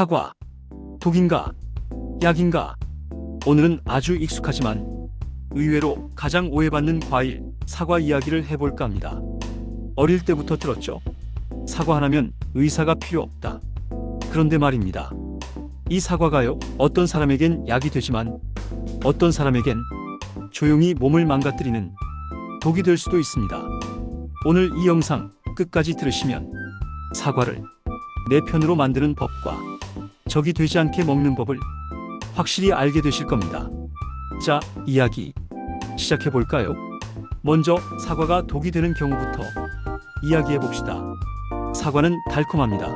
사과. 독인가? 약인가? 오늘은 아주 익숙하지만 의외로 가장 오해받는 과일, 사과 이야기를 해볼까 합니다. 어릴 때부터 들었죠. 사과 하나면 의사가 필요 없다. 그런데 말입니다. 이 사과가요, 어떤 사람에겐 약이 되지만 어떤 사람에겐 조용히 몸을 망가뜨리는 독이 될 수도 있습니다. 오늘 이 영상 끝까지 들으시면 사과를 내 편으로 만드는 법과 적이 되지 않게 먹는 법을 확실히 알게 되실 겁니다. 자, 이야기 시작해 볼까요? 먼저 사과가 독이 되는 경우부터 이야기해 봅시다. 사과는 달콤합니다.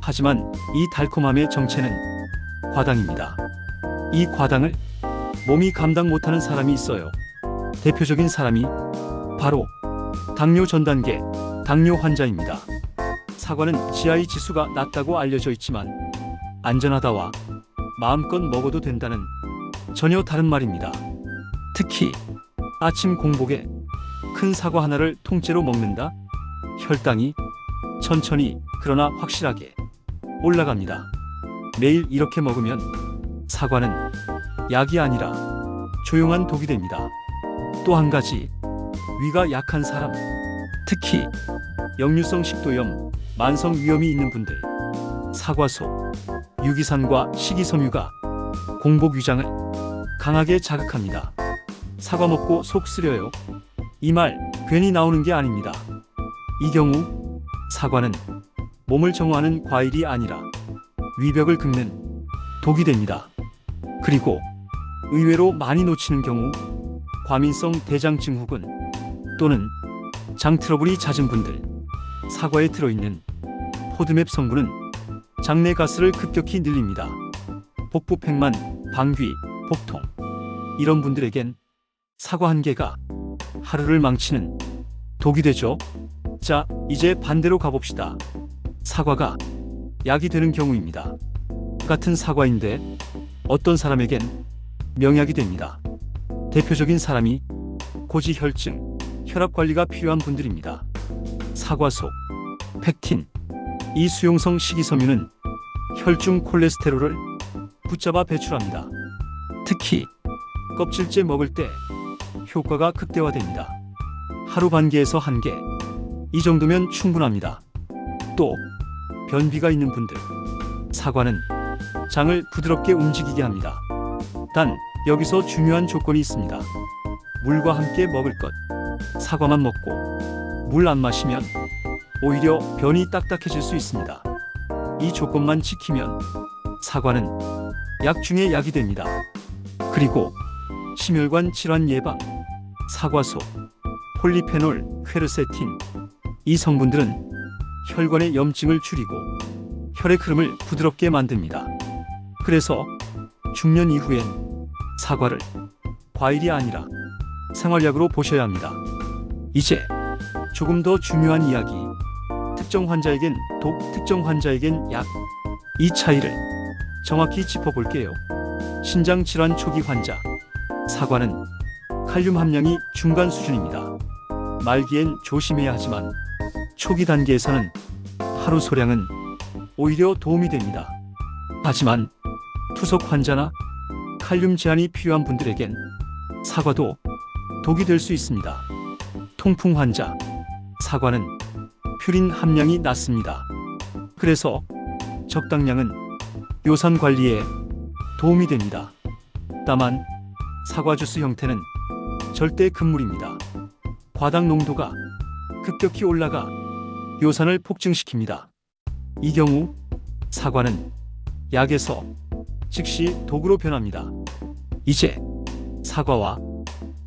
하지만 이 달콤함의 정체는 과당입니다. 이 과당을 몸이 감당 못하는 사람이 있어요. 대표적인 사람이 바로 당뇨 전 단계 당뇨 환자입니다. 사과는 GI 지수가 낮다고 알려져 있지만 안전하다와 마음껏 먹어도 된다는 전혀 다른 말입니다. 특히 아침 공복에 큰 사과 하나를 통째로 먹는다? 혈당이 천천히 그러나 확실하게 올라갑니다. 매일 이렇게 먹으면 사과는 약이 아니라 조용한 독이 됩니다. 또 한 가지 위가 약한 사람 특히 역류성 식도염, 만성 위염이 있는 분들 사과 속 유기산과 식이섬유가 공복 위장을 강하게 자극합니다. 사과 먹고 속 쓰려요. 이 말 괜히 나오는 게 아닙니다. 이 경우 사과는 몸을 정화하는 과일이 아니라 위벽을 긁는 독이 됩니다. 그리고 의외로 많이 놓치는 경우 과민성 대장증후군 또는 장 트러블이 잦은 분들 사과에 들어있는 포드맵 성분은 장내 가스를 급격히 늘립니다. 복부 팽만, 방귀, 복통 이런 분들에겐 사과 한 개가 하루를 망치는 독이 되죠. 자, 이제 반대로 가봅시다. 사과가 약이 되는 경우입니다. 같은 사과인데 어떤 사람에겐 명약이 됩니다. 대표적인 사람이 고지혈증, 혈압 관리가 필요한 분들입니다. 사과 속 펙틴, 이 수용성 식이섬유는 혈중 콜레스테롤을 붙잡아 배출합니다. 특히 껍질째 먹을 때 효과가 극대화됩니다. 하루 반 개에서 한 개, 이 정도면 충분합니다. 또 변비가 있는 분들, 사과는 장을 부드럽게 움직이게 합니다. 단 여기서 중요한 조건이 있습니다. 물과 함께 먹을 것. 사과만 먹고 물 안 마시면 오히려 변이 딱딱해질 수 있습니다. 이 조건만 지키면 사과는 약 중의 약이 됩니다. 그리고 심혈관 질환 예방, 사과 속 폴리페놀, 퀘르세틴 이 성분들은 혈관의 염증을 줄이고 혈의 흐름을 부드럽게 만듭니다. 그래서 중년 이후엔 사과를 과일이 아니라 생활약으로 보셔야 합니다. 이제 조금 더 중요한 이야기. 특정 환자에겐 독, 특정 환자에겐 약. 이 차이를 정확히 짚어볼게요. 신장 질환 초기 환자. 사과는 칼륨 함량이 중간 수준입니다. 말기엔 조심해야 하지만 초기 단계에서는 하루 소량은 오히려 도움이 됩니다. 하지만 투석 환자나 칼륨 제한이 필요한 분들에겐 사과도 독이 될 수 있습니다. 통풍 환자, 사과는 퓨린 함량이 낮습니다. 그래서 적당량은 요산 관리에 도움이 됩니다. 다만 사과 주스 형태는 절대 금물입니다. 과당 농도가 급격히 올라가 요산을 폭증시킵니다. 이 경우 사과는 약에서 즉시 독으로 변합니다. 이제 사과와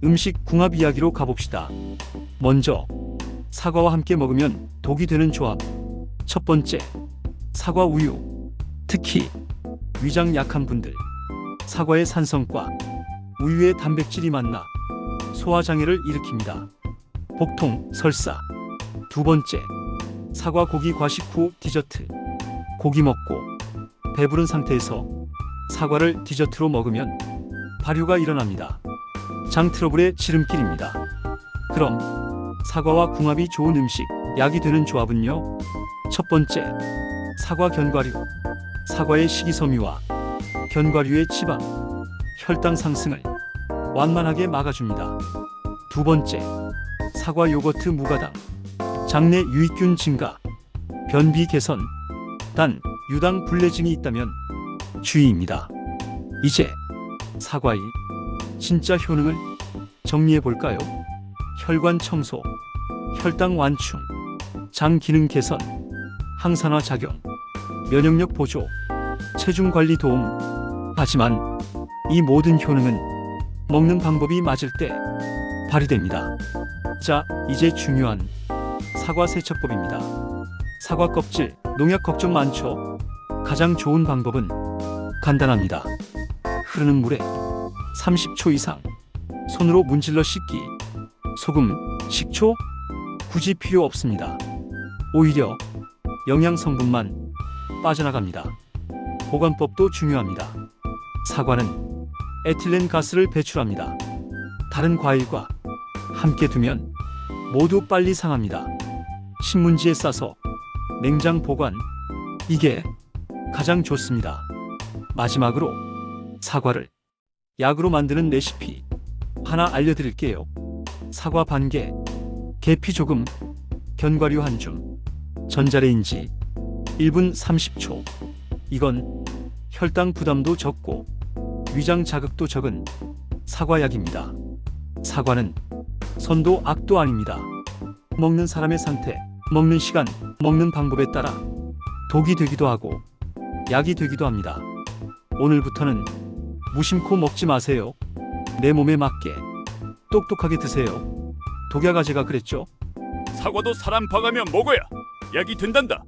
음식 궁합 이야기로 가봅시다. 먼저 사과와 함께 먹으면 독이 되는 조합. 첫 번째, 사과 우유. 특히 위장 약한 분들. 사과의 산성과 우유의 단백질이 만나 소화 장애를 일으킵니다. 복통, 설사. 두 번째, 사과 고기 과식 후 디저트. 고기 먹고 배부른 상태에서 사과를 디저트로 먹으면 발효가 일어납니다. 장 트러블의 지름길입니다. 그럼 사과와 궁합이 좋은 음식, 약이 되는 조합은요? 첫 번째, 사과 견과류. 사과의 식이섬유와 견과류의 지방, 혈당 상승을 완만하게 막아줍니다. 두 번째, 사과 요거트 무가당, 장내 유익균 증가, 변비 개선, 단 유당 불내증이 있다면 주의입니다. 이제 사과의 진짜 효능을 정리해 볼까요? 혈관 청소, 혈당 완충, 장 기능 개선, 항산화 작용, 면역력 보조, 체중 관리 도움. 하지만 이 모든 효능은 먹는 방법이 맞을 때 발휘됩니다. 자, 이제 중요한 사과 세척법입니다. 사과 껍질, 농약 걱정 많죠? 가장 좋은 방법은 간단합니다. 흐르는 물에 30초 이상 손으로 문질러 씻기. 소금, 식초 굳이 필요 없습니다. 오히려 영양 성분만 빠져나갑니다. 보관법도 중요합니다. 사과는 에틸렌 가스를 배출합니다. 다른 과일과 함께 두면 모두 빨리 상합니다. 신문지에 싸서 냉장 보관 이게 가장 좋습니다. 마지막으로 사과를 약으로 만드는 레시피 하나 알려드릴게요. 사과 반 개, 계피 조금, 견과류 한 줌, 전자레인지 1분 30초. 이건 혈당 부담도 적고 위장 자극도 적은 사과약입니다. 사과는 선도 악도 아닙니다. 먹는 사람의 상태, 먹는 시간, 먹는 방법에 따라 독이 되기도 하고 약이 되기도 합니다. 오늘부터는 무심코 먹지 마세요. 내 몸에 맞게 똑똑하게 드세요. 독야가제가 그랬죠? 사과도 사람 봐가며 먹어야 약이 된단다.